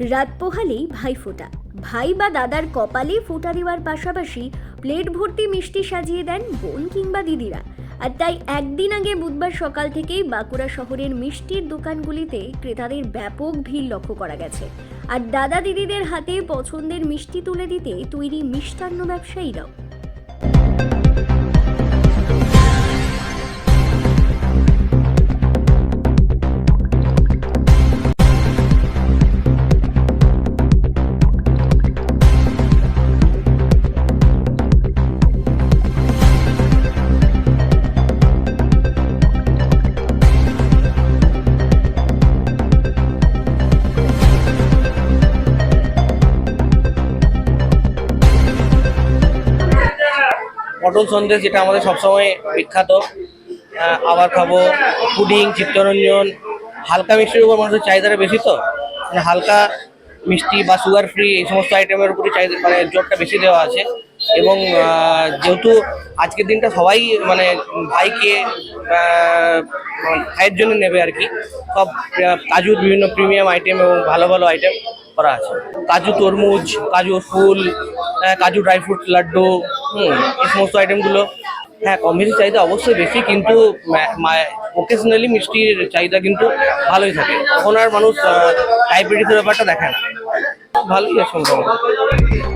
রাত পোহালেই ভাই ফোঁটা। ভাই বা দাদার কপালে ফোঁটা দেওয়ার পাশাপাশি প্লেট ভর্তি মিষ্টি সাজিয়ে দেন বোন কিংবা দিদিরা। আর তাই একদিন আগে বুধবার সকাল থেকেই বাঁকুড়া শহরের মিষ্টির দোকানগুলিতে ক্রেতাদের ব্যাপক ভিড় লক্ষ্য করা গেছে। আর দাদা দিদিদের হাতে পছন্দের মিষ্টি তুলে দিতে তৈরি মিষ্টান্ন ব্যবসায়ীরাও। পটল সন্দেশ, যেটা আমাদের সবসময় বিখ্যাত। আবার খাব পুডিং চিত্তরঞ্জন হালকা মিষ্টির উপর মানুষের চাহিদাটা বেশি তো? মানে হালকা মিষ্টি বা সুগার ফ্রি এই সমস্ত আইটেমের উপরে চাহিদা মানে জোরটা বেশি দেওয়া আছে। এবং যেহেতু আজকের দিনটা সবাই মানে ভাইকে ভাইয়ের জন্য নেবে আর কি, সব কাজুর বিভিন্ন প্রিমিয়াম আইটেম এবং ভালো ভালো আইটেম করা আছে। কাজু তরমুজ, কাজু ফুল কাজু ড্রাই ফ্রুট লাড্ডু হুম, এই সমস্ত আইটেমগুলো হ্যাঁ কম বেশি চাহিদা অবশ্যই বেশি, কিন্তু ওকেশনালি মিষ্টির চাহিদা কিন্তু ভালোই থাকে। তখন আর মানুষ ডায়াবেটিসের ব্যাপারটা দেখে না। ভালোই আছে মোটামুটি।